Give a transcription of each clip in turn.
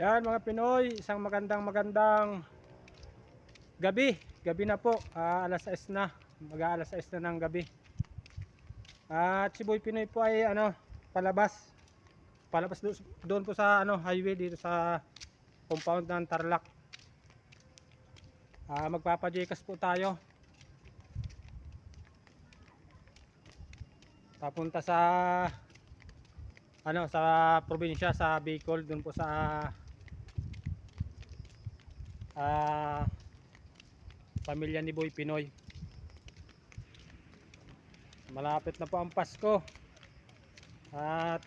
Yan mga Pinoy, isang magandang magandang gabi. Gabi na po, ah, alas 6 na. Mag alas 6 na ng gabi. At si Boy Pinoy po ay ano, palabas. Palabas doon, doon po sa ano, highway dito sa compound ng Tarlac. Ah, magpapajikas po tayo. Papunta sa ano sa probinsya sa Bicol doon po sa ah pamilya ni Boy Pinoy. Malapit na po ang Pasko. At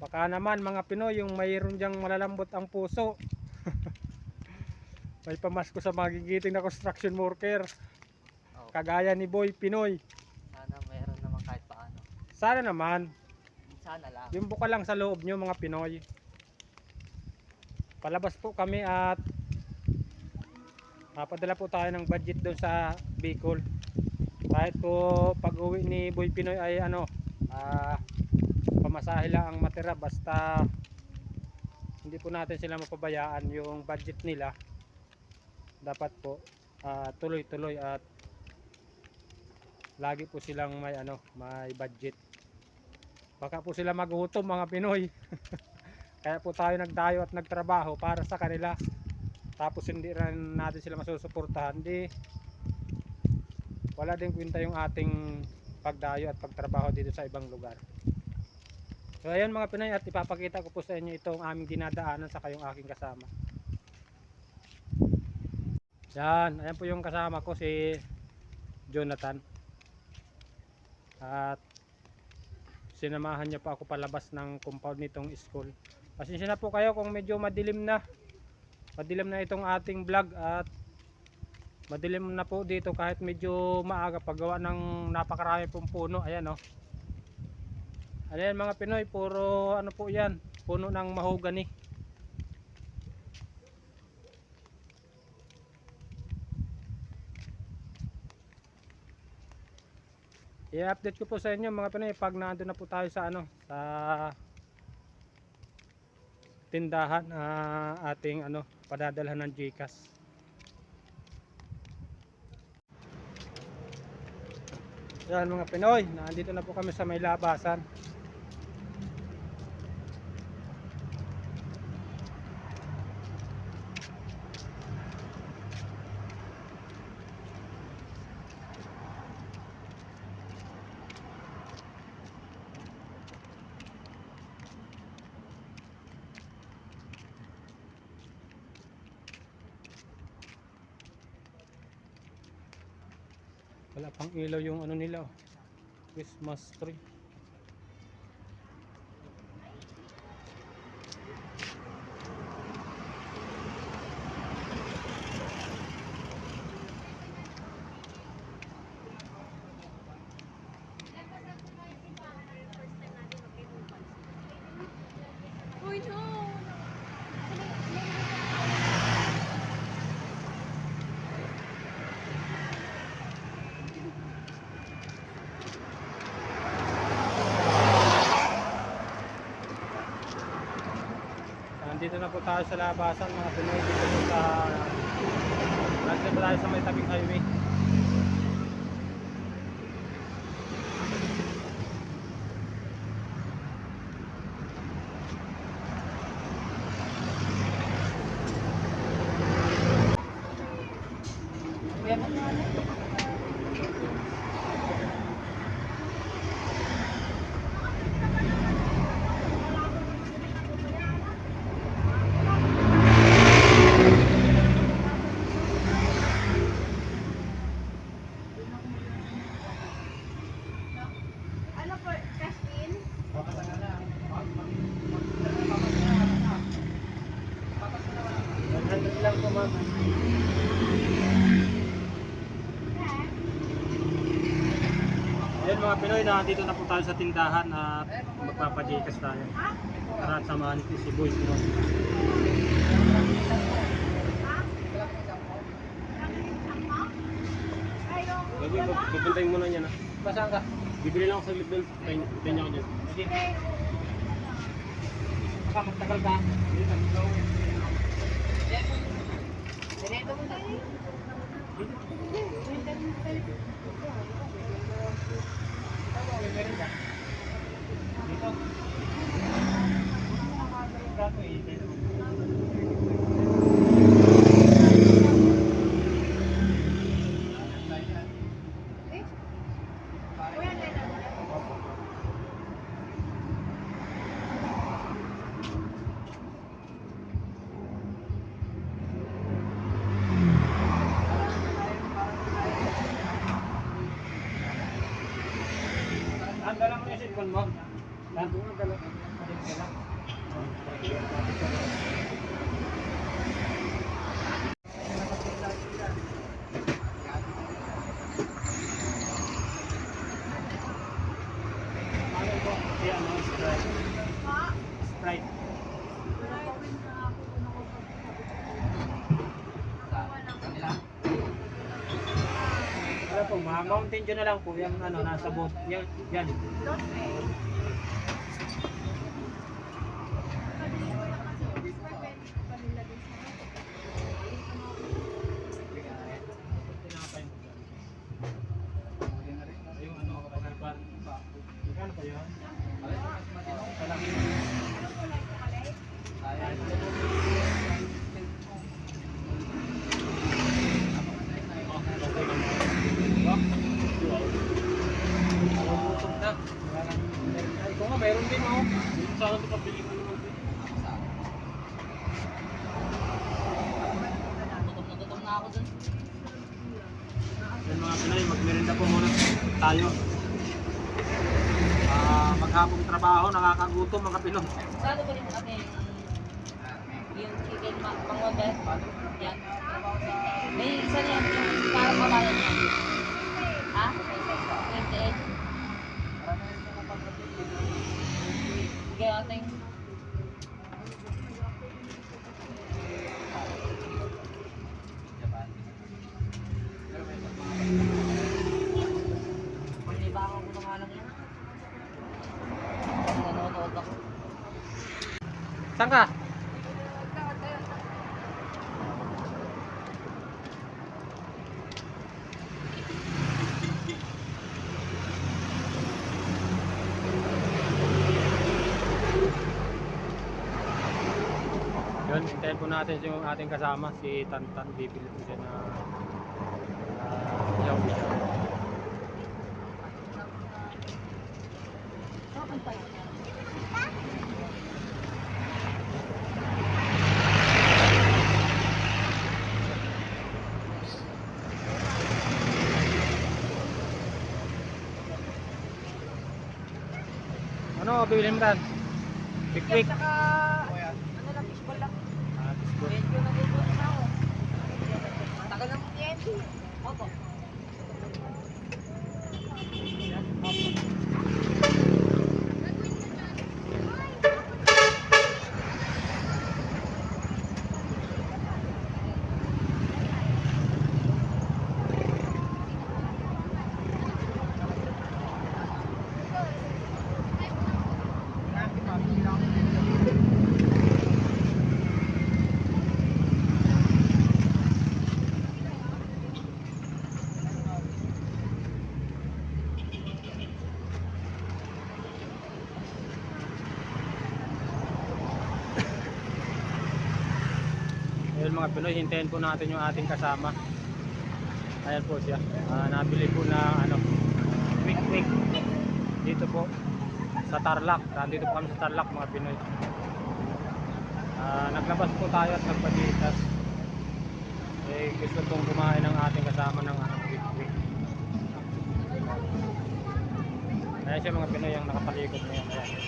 baka naman mga Pinoy yung mayroon diyang malalambot ang puso. May pamasko sa magigiting na construction worker. Oh, Kagaya ni Boy Pinoy. sana meron naman kahit paano. Sana naman, Sana lang. yung buka lang sa loob nyo mga Pinoy. Palabas po kami at Napadala po tayo ng budget doon sa Bicol. Kahit po pag uwi ni Boy Pinoy ay ano, ah, pamasahe lang ang matira basta hindi po natin sila mapabayaan yung budget nila. Dapat po ah, tuloy-tuloy at lagi po silang may ano, may budget. Baka po sila maghutom mga Pinoy. Kaya po tayo nagdayo at nagtrabaho para sa kanila. Tapos hindi rin natin sila masusuportahan. Di wala din kwenta yung ating pagdayo at pagtrabaho dito sa ibang lugar. So ayun mga Pinoy at ipapakita ko po sa inyo itong aming dinadaanan sa kayong aking kasama. Yan ayan po yung kasama ko si Jonathan. At sinamahan niya pa ako palabas ng compound nitong school. Pasensya na po kayo kung medyo madilim na. Madilim na itong ating vlog at madilim na po dito kahit medyo maaga. Paggawa ng napakarami pong puno. Ayan o ayan mga Pinoy puro ano po yan? Puno ng mahogany i-update ko po sa inyo mga Pinoy pag nandun na po tayo sa ano sa tindahan na ating ano padadalhan ng GCash. Yan mga Pinoy, nandito na po kami sa may labasan. Wala pang ilaw yung ano nila oh. Christmas tree. Na po tayo sa labasan mga Pinoy dito sa Nandito tayo sa may tabing highway. Ayan mga Pinoy, nandito na po tayo sa tindahan at magpapajikas tayo. Tara at samahan natin si Boy Pinoy. Gabi, pupuntahin muna niya na. Basang ka? Bibili lang ako sa doon. Tayo niya ako dyan. Sige. Baka magtagal ka. Dito. Gato eh. Ang dala mo. Nandun ang. Dala. Ano Sprite. Sprite. Mga Mountain Dew na lang po, yung ano, nasa boat. Yan, yan. Yung ano, kapag Magkano pa yun? Kalaki. Nagugutom na. Mayroon din oh. Sa akin ito pabili mo naman din. Gutom na gutom na ako dun. Yan mga Pinoy, magmerinda po muna tayo. Ah, maghapong trabaho, nakakagutom mga Pinoy. Saan ba rin kami yung chicken ma mangobe? Yan. May isa yung parang kabayan niya. Ha? 28. Sige, ating. Panlibangan. Saan ka? Hintayin po natin yung ating kasama, si Tantan. Bibili po siya na uh, yaw Ano, bibili mo tan? Quick quick. Saka, ano lang, fishball lang. Ah, biscuit. Medyo nagugutom na ako. Tagal ng TNT. Opo. Mga Pinoy, hintayin po natin yung ating kasama. Ayan po siya. Ah, nabili po na ano, quick quick. Dito po sa Tarlac. Nandito po kami sa Tarlac mga Pinoy. Ah, naglabas po tayo at nagpaditas. Eh, gusto pong kumain ng ating kasama ng ano, quick quick. Ayan siya mga Pinoy yung nakapalikot ngayon. Ayan.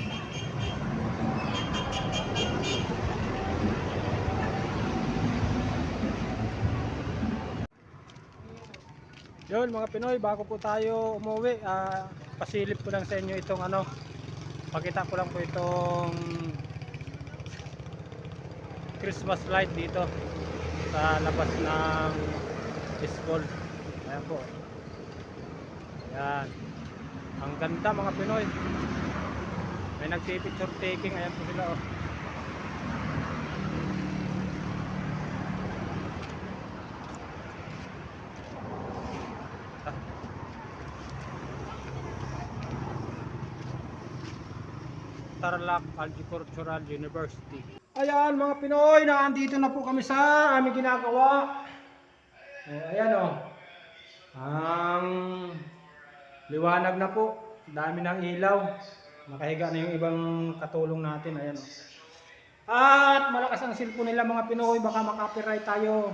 Yun mga Pinoy, bago po tayo umuwi, ah, pasilip ko lang sa inyo itong ano, pakita ko lang po itong Christmas light dito sa labas ng school. Ayan po. Ayan. Ang ganda mga Pinoy. May nagpipicture taking, ayan po sila oh. Tarlac Agricultural University. Ayan mga Pinoy, naandito na po kami sa aming ginagawa. Oh, ayan oh. Ang liwanag na po. Dami ng ilaw. Nakahiga na yung ibang katulong natin. Ayan oh. At malakas ang cellphone nila mga Pinoy, baka makapiright tayo.